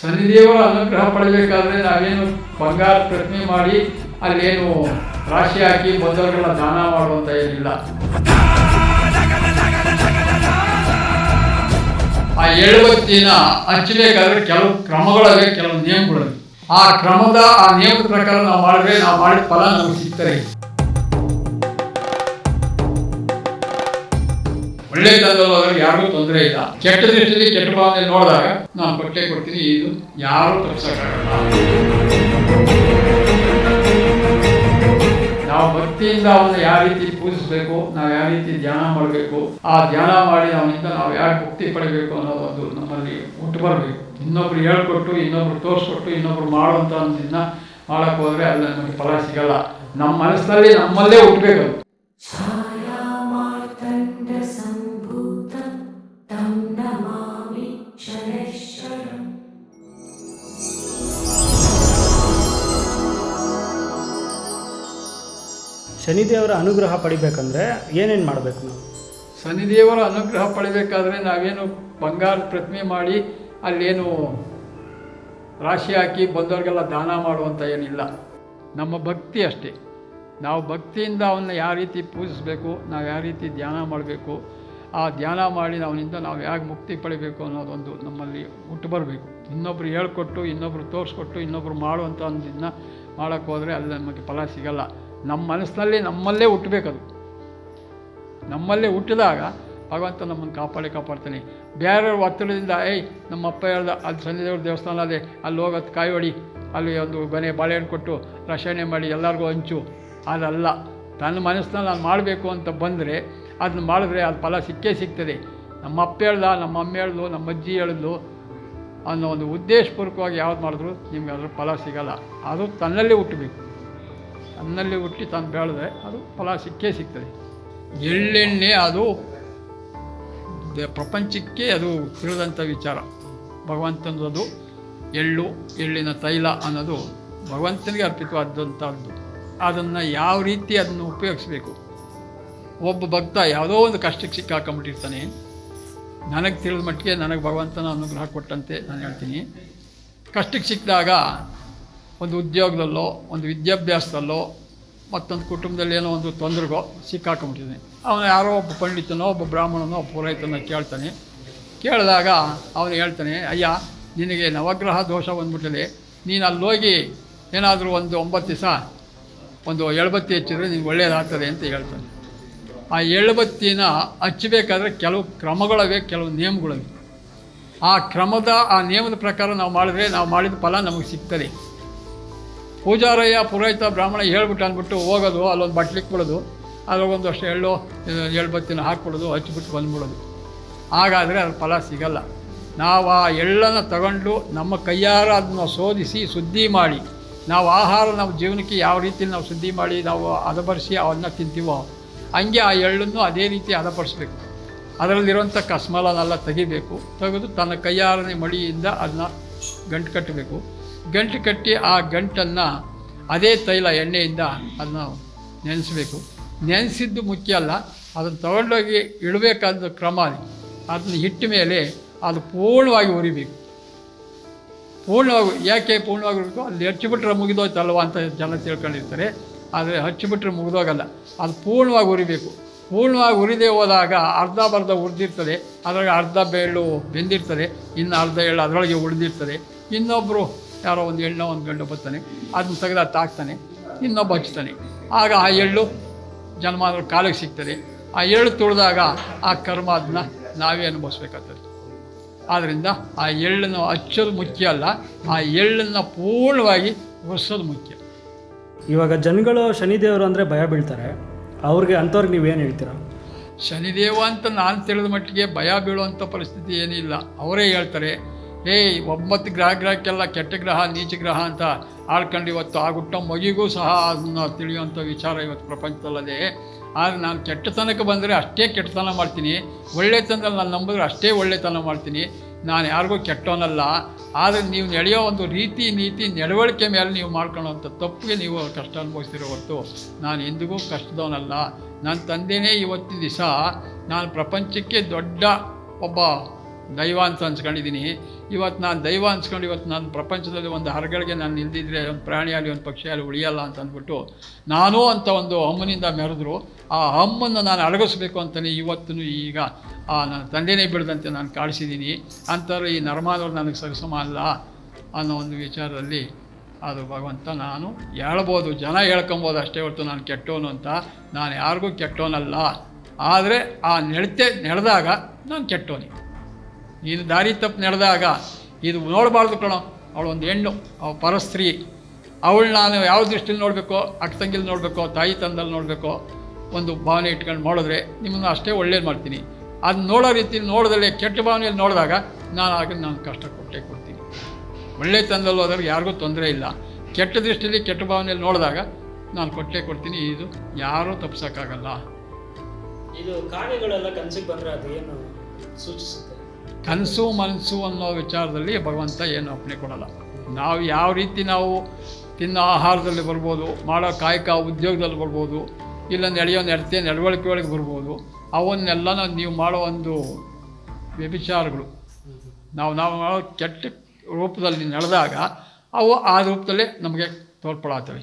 ಶನಿದೇವರ ಅನುಗ್ರಹ ಪಡಬೇಕಾದ್ರೆ ನಾವೇನು ಬಂಗಾರ ಪ್ರಶ್ನೆ ಮಾಡಿ ಅಲ್ಲೇನು ರಾಶಿ ಹಾಕಿ ಬಂದವರುಗಳ ದಾನ ಮಾಡುವಂತ ಏನಿಲ್ಲ. ಆ ಎಳುವತ್ತಿನ ಹಚ್ಚಬೇಕಾದ್ರೆ ಕೆಲವು ಕ್ರಮಗಳಿವೆ ಕೆಲವು ನಿಯಮಗಳಿವೆ ಆ ಕ್ರಮದ, ಆ ನಿಯಮದ ಪ್ರಕಾರ ನಾವು ಮಾಡಿದ್ರೆ ನಾವು ಮಾಡಿದ ಫಲ ನಮಗೆ ಸಿಗ್ತಾರೆ ಒಳ್ಳೆ ತಂದವ್ರಿಗೆ ಯಾರಿಗೂ ತೊಂದರೆ ಇಲ್ಲ. ಕೆಟ್ಟ ದೃಷ್ಟಿಯಲ್ಲಿ ಕೆಟ್ಟ ಭಾವನೆ ನೋಡಿದಾಗ ನಾನು ಬಟ್ಟೆ ಕೊಡ್ತೀನಿ, ಇದು ಯಾರು ತಪ್ಪಿಸಕ್ಕಾಗಲ್ಲ ನಾವು ಭಕ್ತಿಯಿಂದ ಅವನ್ನ ಯಾವ ರೀತಿ ಪೂಜಿಸಬೇಕು, ನಾವು ಯಾವ ರೀತಿ ಧ್ಯಾನ ಮಾಡಬೇಕು, ಆ ಧ್ಯಾನ ಮಾಡಿ ಅವನಿಂದ ನಾವು ಯಾಕೆ ಮುಕ್ತಿ ಪಡಿಬೇಕು ಅನ್ನೋದೊಂದು ನಮ್ಮಲ್ಲಿ ಹುಟ್ಟು ಬರಬೇಕು. ಇನ್ನೊಬ್ರು ಹೇಳ್ಕೊಟ್ಟು, ಇನ್ನೊಬ್ರು ತೋರಿಸ್ಕೊಟ್ಟು, ಇನ್ನೊಬ್ರು ಮಾಡುವಂಥದ್ದನ್ನ ಮಾಡಕ್ಕೆ ಹೋದ್ರೆ ಅಲ್ಲಿ ನಮಗೆ ಫಲ ಸಿಗಲ್ಲ. ನಮ್ಮ ಮನಸ್ಸಲ್ಲಿ ನಮ್ಮಲ್ಲೇ ಹುಟ್ಟಬೇಕು ಶನಿದೇವರ ಅನುಗ್ರಹ ಪಡಿಬೇಕಂದ್ರೆ ಏನೇನು ಮಾಡಬೇಕು ನಾವು? ಶನಿದೇವರ ಅನುಗ್ರಹ ಪಡಿಬೇಕಾದ್ರೆ ನಾವೇನು ಬಂಗಾರ ಪ್ರತಿಮೆ ಮಾಡಿ ಅಲ್ಲೇನು ರಾಶಿ ಹಾಕಿ ಬಂದವರಿಗೆಲ್ಲ ದಾನ ಮಾಡುವಂಥ ಏನಿಲ್ಲ. ನಮ್ಮ ಭಕ್ತಿ ಅಷ್ಟೇ. ನಾವು ಭಕ್ತಿಯಿಂದ ಅವನ್ನ ಯಾವ ರೀತಿ ಪೂಜಿಸಬೇಕು, ನಾವು ಯಾವ ರೀತಿ ಧ್ಯಾನ ಮಾಡಬೇಕು, ಆ ಧ್ಯಾನ ಮಾಡಿ ಅವನಿಂದ ನಾವು ಹೇಗೆ ಮುಕ್ತಿ ಪಡಿಬೇಕು ಅನ್ನೋದೊಂದು ನಮ್ಮಲ್ಲಿ ಹುಟ್ಟು ಬರಬೇಕು. ಇನ್ನೊಬ್ರು ಹೇಳ್ಕೊಟ್ಟು, ಇನ್ನೊಬ್ರು ತೋರಿಸ್ಕೊಟ್ಟು, ಇನ್ನೊಬ್ರು ಮಾಡುವಂಥ ಒಂದು ಮಾಡೋಕ್ಕೆ ಹೋದರೆ ಅಲ್ಲಿ ನಮಗೆ ಫಲ ಸಿಗಲ್ಲ. ನಮ್ಮ ಮನಸ್ಸಿನಲ್ಲಿ ನಮ್ಮಲ್ಲೇ ಹುಟ್ಟಬೇಕದು. ನಮ್ಮಲ್ಲೇ ಹುಟ್ಟಿದಾಗ ಭಗವಂತ ನಮ್ಮನ್ನು ಕಾಪಾಡಿ ಕಾಪಾಡ್ತಾನೆ. ಬೇರೆಯವ್ರ ಒತ್ತಡದಿಂದ ಏಯ್ ನಮ್ಮ ಅಪ್ಪ ಹೇಳ್ದ, ಅಲ್ಲಿ ಶನಿದೇವ್ರ ದೇವಸ್ಥಾನ ಅದೇ, ಅಲ್ಲಿ ಹೋಗೋದು ಕಾಯಿ ಹೊಡಿ ಅಲ್ಲಿ ಒಂದು ಮನೆ ಬಾಳೆಹಣ್ಣು ಕೊಟ್ಟು ರಕ್ಷಣೆ ಮಾಡಿ ಎಲ್ಲರಿಗೂ ಹಂಚು. ಅದಲ್ಲ. ತನ್ನ ಮನಸ್ಸಿನಲ್ಲಿ ನಾನು ಮಾಡಬೇಕು ಅಂತ ಬಂದರೆ, ಅದನ್ನ ಮಾಡಿದ್ರೆ ಅದು ಫಲ ಸಿಕ್ಕೇ ಸಿಗ್ತದೆ. ನಮ್ಮ ಅಪ್ಪ ಹೇಳ್ದ ನಮ್ಮ ಅಮ್ಮ ಹೇಳ್ದು ನಮ್ಮ ಅಜ್ಜಿ ಹೇಳಿದ್ಲು ಅನ್ನೋ ಒಂದು ಉದ್ದೇಶಪೂರ್ವಕವಾಗಿ ಯಾವ್ದು ಮಾಡಿದ್ರು ನಿಮ್ಗೆ ಅದ್ರ ಫಲ ಸಿಗಲ್ಲ. ಅದು ತನ್ನಲ್ಲೇ ಹುಟ್ಟಬೇಕು. ತನ್ನಲ್ಲಿ ಹುಟ್ಟಿ ತಾನು ಬೆಳೆದ್ರೆ ಅದು ಫಲ ಸಿಕ್ಕೇ ಸಿಗ್ತದೆ. ಎಳ್ಳೆಣ್ಣೆ ಅದು ಪ್ರಪಂಚಕ್ಕೆ ಅದು ತಿಳಿದಂಥ ವಿಚಾರ. ಭಗವಂತನದು ಎಳ್ಳು ಎಳ್ಳಿನ ತೈಲ ಅನ್ನೋದು ಭಗವಂತನಿಗೆ ಅರ್ಪಿತವಾದಂಥದ್ದು. ಅದನ್ನು ಯಾವ ರೀತಿ ಅದನ್ನು ಉಪಯೋಗಿಸ್ಬೇಕು? ಒಬ್ಬ ಭಕ್ತ ಯಾವುದೋ ಒಂದು ಕಷ್ಟಕ್ಕೆ ಸಿಕ್ಕಾಕೊಂಬಿಟ್ಟಿರ್ತಾನೆ ನನಗೆ ತಿಳಿದ ಮಟ್ಟಿಗೆ ನನಗೆ ಭಗವಂತನ ಅನುಗ್ರಹ ಕೊಟ್ಟಂತೆ ನಾನು ಹೇಳ್ತೀನಿ. ಕಷ್ಟಕ್ಕೆ ಸಿಕ್ಕಿದಾಗ ಒಂದು ಉದ್ಯೋಗದಲ್ಲೋ, ಒಂದು ವಿದ್ಯಾಭ್ಯಾಸದಲ್ಲೋ, ಮತ್ತೊಂದು ಕುಟುಂಬದಲ್ಲಿ ಏನೋ ಒಂದು ತೊಂದರೆಗೋ ಸಿಕ್ಕಾಕೊಂಬಿಟ್ಟಿದ್ದಾನೆ ಅವನು ಯಾರೋ ಒಬ್ಬ ಪಂಡಿತನೋ, ಒಬ್ಬ ಬ್ರಾಹ್ಮಣನೋ ಪುರೋಹಿತನೋ ಕೇಳ್ತಾನೆ. ಕೇಳಿದಾಗ ಅವನು ಹೇಳ್ತಾನೆ, ಅಯ್ಯ, ನಿನಗೆ ನವಗ್ರಹ ದೋಷ ಬಂದ್ಬಿಟ್ಟಿದೆ ನೀನು ಅಲ್ಲಿ ಹೋಗಿ ಏನಾದರೂ ಒಂದು ಒಂಬತ್ತು ದಿವಸ ಒಂದು ಎಳ್ಬತ್ತಿ ಹಚ್ಚಿದ್ರೆ ನಿನಗೆ ಒಳ್ಳೆಯದಾಗ್ತದೆ ಅಂತ ಹೇಳ್ತಾನೆ. ಆ ಎಳ್ಬತ್ತಿನ ಹಚ್ಚಬೇಕಾದ್ರೆ ಕೆಲವು ಕ್ರಮಗಳವೆ, ಕೆಲವು ನಿಯಮಗಳಿವೆ. ಆ ಕ್ರಮದ, ಆ ನಿಯಮದ ಪ್ರಕಾರ ನಾವು ಮಾಡಿದ್ರೆ, ನಾವು ಮಾಡಿದ ಫಲ ನಮಗೆ ಸಿಗ್ತದೆ. ಪೂಜಾರಯ್ಯ ಪುರೋಹಿತ ಬ್ರಾಹ್ಮಣ ಹೇಳ್ಬಿಟ್ಟು ಅಂದ್ಬಿಟ್ಟು ಹೋಗೋದು, ಅಲ್ಲೊಂದು ಬಟ್ಲಿಕ್ಕೆ ಬಿಡೋದು ಒಂದಷ್ಟು ಎಳ್ಳು ಎಳ್ಬತ್ತಿನ ಹಾಕ್ಬಿಡೋದು, ಹಚ್ಚಿಬಿಟ್ಟು ಬಂದ್ಬಿಡೋದು. ಹಾಗಾದರೆ ಅದ್ರ ಫಲ ಸಿಗಲ್ಲ. ನಾವು ಆ ಎಳ್ಳನ್ನು ತಗೊಂಡು ನಮ್ಮ ಕೈಯಾರ ಅದನ್ನ ಶೋಧಿಸಿ ಶುದ್ಧಿ ಮಾಡಿ, ನಾವು ಆಹಾರ ನಮ್ಮ ಜೀವನಕ್ಕೆ ಯಾವ ರೀತಿ ನಾವು ಶುದ್ಧಿ ಮಾಡಿ, ನಾವು ಹದಪಡಿಸಿ ಅವನ್ನ ತಿಂತೀವೋ, ಹಂಗೆ ಆ ಎಳ್ಳನ್ನು ಅದೇ ರೀತಿ ಹದಪಡಿಸ್ಬೇಕು ಅದರಲ್ಲಿರುವಂಥ ಕಸ್ಮಲನೆಲ್ಲ ತೆಗಿಬೇಕು. ತೆಗೆದು ತನ್ನ ಕೈಯಾರನೇ ಮಳಿಯಿಂದ ಅದನ್ನ ಗಂಟು ಕಟ್ಟಬೇಕು. ಗಂಟು ಕಟ್ಟಿ ಆ ಗಂಟನ್ನು ಅದೇ ತೈಲ ಎಣ್ಣೆಯಿಂದ ಅದನ್ನು ನೆನೆಸಬೇಕು. ನೆನೆಸಿದ್ದು ಮುಖ್ಯ ಅಲ್ಲ, ಅದನ್ನು ತಗೊಂಡೋಗಿ ಇಡಬೇಕಾದ ಕ್ರಮ ಅದು. ಅದನ್ನ ಇಟ್ಟ ಮೇಲೆ ಅದು ಪೂರ್ಣವಾಗಿ ಉರಿಬೇಕು. ಪೂರ್ಣವಾಗಿ, ಯಾಕೆ ಪೂರ್ಣವಾಗಿ ಉರಿಬೇಕು ಅಲ್ಲಿ ಹಚ್ಚಿಬಿಟ್ರೆ ಮುಗಿದೋಯ್ತಲ್ವ ಅಂತ ಜನ ತಿಳ್ಕೊಂಡಿರ್ತಾರೆ. ಆದರೆ ಹಚ್ಚಿಬಿಟ್ರೆ ಮುಗಿದೋಗಲ್ಲ. ಅದು ಪೂರ್ಣವಾಗಿ ಉರಿಬೇಕು. ಪೂರ್ಣವಾಗಿ ಉರಿದೇ ಹೋದಾಗ ಅರ್ಧ ಬರ್ಧ ಉರಿದಿರ್ತದೆ. ಅದರಾಗ ಅರ್ಧ ಬೆಳ್ಳು ಬೆಂದಿರ್ತದೆ. ಇನ್ನು ಅರ್ಧ ಎಳ್ಳು ಅದರೊಳಗೆ ಉಳಿದಿರ್ತದೆ ಇನ್ನೊಬ್ಬರು ಯಾರೋ ಒಂದು ಎಳ್ಳೋ ಒಂದು ಗಂಡು ಬರ್ತಾನೆ ಅದನ್ನ ತೆಗೆದ ತಾಕ್ತಾನೆ ಇನ್ನೊಬ್ಬ ಹಚ್ತಾನೆ ಆಗ ಆ ಎಳ್ಳು ಜನ್ಮಾದ್ರ ಕಾಲಿಗೆ ಸಿಗ್ತದೆ. ಆ ಎಳ್ಳು ತುಳಿದಾಗ ಆ ಕರ್ಮ ಅದನ್ನ ನಾವೇ ಅನುಭವಿಸ್ಬೇಕಾಗ್ತದೆ. ಆದ್ದರಿಂದ ಆ ಎಳ್ಳನ್ನು ಹಚ್ಚೋದು ಮುಖ್ಯ ಅಲ್ಲ ಆ ಎಳ್ಳನ್ನು ಪೂರ್ಣವಾಗಿ ಒರೆಸೋದು ಮುಖ್ಯ. ಇವಾಗ ಜನಗಳು ಶನಿದೇವರು ಅಂದರೆ ಭಯ ಬೀಳ್ತಾರೆ. ಅವ್ರಿಗೆ ಅಂಥವ್ರಿಗೆ ನೀವೇನು ಹೇಳ್ತೀರಾ? ಶನಿದೇವ ಅಂತ ನಾನು ತಿಳಿದ ಮಟ್ಟಿಗೆ ಭಯ ಬೀಳುವಂಥ ಪರಿಸ್ಥಿತಿ ಏನಿಲ್ಲ. ಅವರೇ ಹೇಳ್ತಾರೆ ಏಯ್, ಒಂಬತ್ತು ಗ್ರಹ ಗ್ರಹಕ್ಕೆಲ್ಲ ಕೆಟ್ಟ ಗ್ರಹ, ನೀಚ ಗ್ರಹ ಅಂತ ಆಡ್ಕೊಂಡು ಇವತ್ತು ಆ ಹುಟ್ಟೋ ಮಗಿಗೂ ಸಹ ಅದನ್ನು ತಿಳಿಯುವಂಥ ವಿಚಾರ ಇವತ್ತು ಪ್ರಪಂಚದಲ್ಲದೆ. ಆದರೆ ನಾನು ಕೆಟ್ಟತನಕ್ಕೆ ಬಂದರೆ ಅಷ್ಟೇ ಕೆಟ್ಟತನ ಮಾಡ್ತೀನಿ. ಒಳ್ಳೆತನದಲ್ಲಿ ನಾನು ನಂಬಿದ್ರೆ ಅಷ್ಟೇ ಒಳ್ಳೆತನ ಮಾಡ್ತೀನಿ. ನಾನು ಯಾರಿಗೂ ಕೆಟ್ಟವನಲ್ಲ. ಆದರೆ ನೀವು ನಡೆಯೋ ಒಂದು ರೀತಿ, ನೀತಿ, ನಡವಳಿಕೆ ಮೇಲೆ ನೀವು ಮಾಡ್ಕೊಳ್ಳೋವಂಥ ತಪ್ಪಿಗೆ ನೀವು ಕಷ್ಟ ಅನುಭವಿಸ್ತಿರೋ ಹೊರತು ನಾನು ಎಂದಿಗೂ ಕಷ್ಟದವನಲ್ಲ. ನನ್ನ ತಂದೆಯೇ ಇವತ್ತಿನ ದಿವಸ ನಾನು ಪ್ರಪಂಚಕ್ಕೆ ದೊಡ್ಡ ಒಬ್ಬ ದೈವ ಅಂತ ಅನ್ಸ್ಕೊಂಡಿದ್ದೀನಿ ಇವತ್ತು ನಾನು ದೈವ ಅನ್ಸ್ಕೊಂಡು ಇವತ್ತು ನಾನು ಪ್ರಪಂಚದಲ್ಲಿ ಒಂದು ಹರಗಳಿಗೆ ನಾನು ನಿಲ್ದಿದ್ರೆ ಒಂದು ಪ್ರಾಣಿಯಾಗಲಿ, ಒಂದು ಪಕ್ಷಿಯಾಗಲಿ ಉಳಿಯಲ್ಲ ಅಂತ ಅಂದ್ಬಿಟ್ಟು ನಾನು ಅಂತ ಒಂದು ಅಮ್ಮನಿಂದ ಮೆರೆದ್ರು. ಆ ಹಮ್ಮನ್ನು ನಾನು ಅಡಗಿಸ್ಬೇಕು ಅಂತಲೇ ಇವತ್ತು ಈಗ ಆ ನನ್ನ ತಂದೆನೇ ಬಿಡದಂತೆ ನಾನು ಕಾಣಿಸಿದ್ದೀನಿ ಅಂತಾರೆ ಈ ನರ್ಮಾನವ್ರು ನನಗೆ ಸರಿಸಮ ಅಲ್ಲ ಅನ್ನೋ ಒಂದು ವಿಚಾರದಲ್ಲಿ ಅದು ಭಗವಂತ ನಾನು ಹೇಳ್ಬೋದು, ಜನ ಹೇಳ್ಕೊಬೋದು ಅಷ್ಟೇ ಹೊರತು ನಾನು ಕೆಟ್ಟೋನು ಅಂತ. ನಾನು ಯಾರಿಗೂ ಕೆಟ್ಟೋನಲ್ಲ. ಆದರೆ ಆ ನಡತೆ, ನಡೆದಾಗ ನಾನು ಕೆಟ್ಟವನಿ ನೀನು ದಾರಿ ತಪ್ಪು ನಡೆದಾಗ ಇದು ನೋಡಬಾರ್ದು ಕಣೋ. ಅವಳು ಒಂದು ಹೆಣ್ಣು, ಅವಳು ಪರಸ್ತ್ರೀ. ಅವಳು ನಾನು ಯಾವ ದೃಷ್ಟಿಲಿ ನೋಡಬೇಕು ಅಕ್ಕ ತಂಗಿಲಿ ನೋಡಬೇಕು, ತಾಯಿ ತಂದಲ್ಲಿ ನೋಡಬೇಕು, ಒಂದು ಭಾವನೆ ಇಟ್ಕೊಂಡು ನೋಡಿದ್ರೆ ನಿಮ್ಮನ್ನು ಅಷ್ಟೇ ಒಳ್ಳೇದು ಮಾಡ್ತೀನಿ. ಅದು ನೋಡೋ ರೀತಿಲಿ ನೋಡಿದಲ್ಲಿ ಕೆಟ್ಟ ಭಾವನೆಯಲ್ಲಿ ನೋಡಿದಾಗ ನಾನು ಆಗ ನಾನು ಕಷ್ಟ ಕೊಟ್ಟೇ ಕೊಡ್ತೀನಿ. ಒಳ್ಳೆ ತಂದಲ್ಲಿ ಹೋದ್ರೆ ಯಾರಿಗೂ ತೊಂದರೆ ಇಲ್ಲ. ಕೆಟ್ಟ ದೃಷ್ಟಿಯಲ್ಲಿ ಕೆಟ್ಟ ಭಾವನೆಯಲ್ಲಿ ನೋಡಿದಾಗ ನಾನು ಕೊಟ್ಟೇ ಕೊಡ್ತೀನಿ. ಇದು ಯಾರೂ ತಪ್ಪಿಸೋಕ್ಕಾಗಲ್ಲ. ಇದು ಕಾಗೆಗಳೆಲ್ಲ ಕನಸಿಗೆ ಬಂದರೆ ಅದು ಏನು ಸೂಚಿಸುತ್ತೆ? ಕನಸು ಮನಸ್ಸು ಅನ್ನೋ ವಿಚಾರದಲ್ಲಿ ಭಗವಂತ ಏನು ಅಪ್ಪಣೆ ಕೊಡಲ್ಲ. ನಾವು ಯಾವ ರೀತಿ ನಾವು ತಿನ್ನೋ ಆಹಾರದಲ್ಲಿ ಬರ್ಬೋದು, ಮಾಡೋ ಕಾಯಕ ಉದ್ಯೋಗದಲ್ಲಿ ಬರ್ಬೋದು ಇಲ್ಲ ನಡೆಯೋ ನಡತೆ, ನಡವಳಿಕೆ ಒಳಗೆ ಬರ್ಬೋದು ಅವನ್ನೆಲ್ಲ ನೀವು ಮಾಡೋ ಒಂದು ವ್ಯಭಿಚಾರಗಳು. ನಾವು ನಾವು ಕೆಟ್ಟ ರೂಪದಲ್ಲಿ ನಡೆದಾಗ ಅವು ಆ ರೂಪದಲ್ಲೇ ನಮಗೆ ತೋರ್ಪಡಾಗ್ತವೆ.